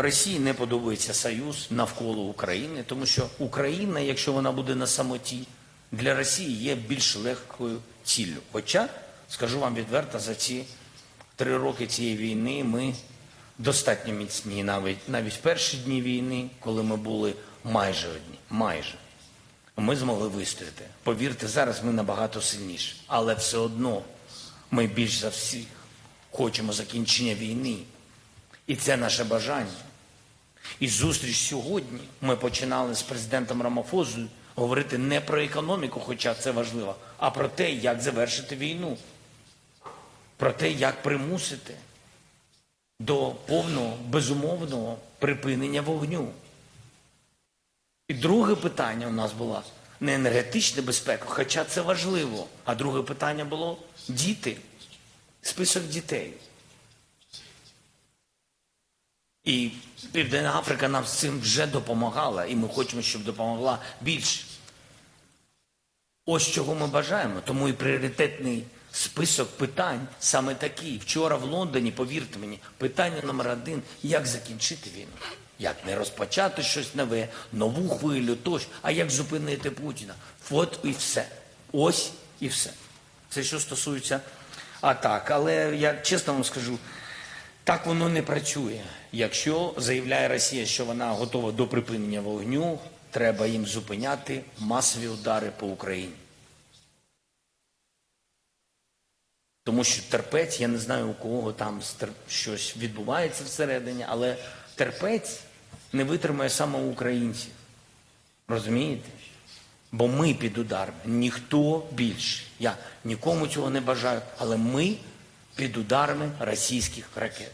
Росії не подобається союз навколо України, тому що Україна, якщо вона буде на самоті, для Росії є більш легкою ціллю. Хоча, скажу вам відверто, за ці три роки цієї війни ми достатньо міцні, навіть навіть перші дні війни, коли ми були майже одні, майже ми змогли вистояти. Повірте, зараз ми набагато сильніші, але все одно ми більш за всіх хочемо закінчення війни. І це наше бажання. І зустріч сьогодні ми починали з президентом Рамафозою говорити не про економіку, хоча це важливо, а про те, як завершити війну, про те, як примусити до повного безумовного припинення вогню. І друге питання у нас було не енергетична безпека, хоча це важливо. А друге питання було діти, список дітей. І Південна Африка нам з цим вже допомагала, і ми хочемо, щоб допомогла більше. Ось чого ми бажаємо. Тому і пріоритетний список питань саме такий. Вчора в Лондоні, повірте мені, питання номер один як закінчити війну. Як не розпочати щось нове, нову хвилю, тощо, а як зупинити Путіна. От і все. Ось і все. Це що стосується атак. Але я чесно вам скажу, так воно не працює. Якщо заявляє Росія, що вона готова до припинення вогню, треба їм зупиняти масові удари по Україні. Тому що терпець, я не знаю, у кого там щось відбувається всередині, але терпець не витримає саме українців. Розумієте? Бо ми під ударами, ніхто більше. Я нікому цього не бажаю, але ми під ударами російських ракет.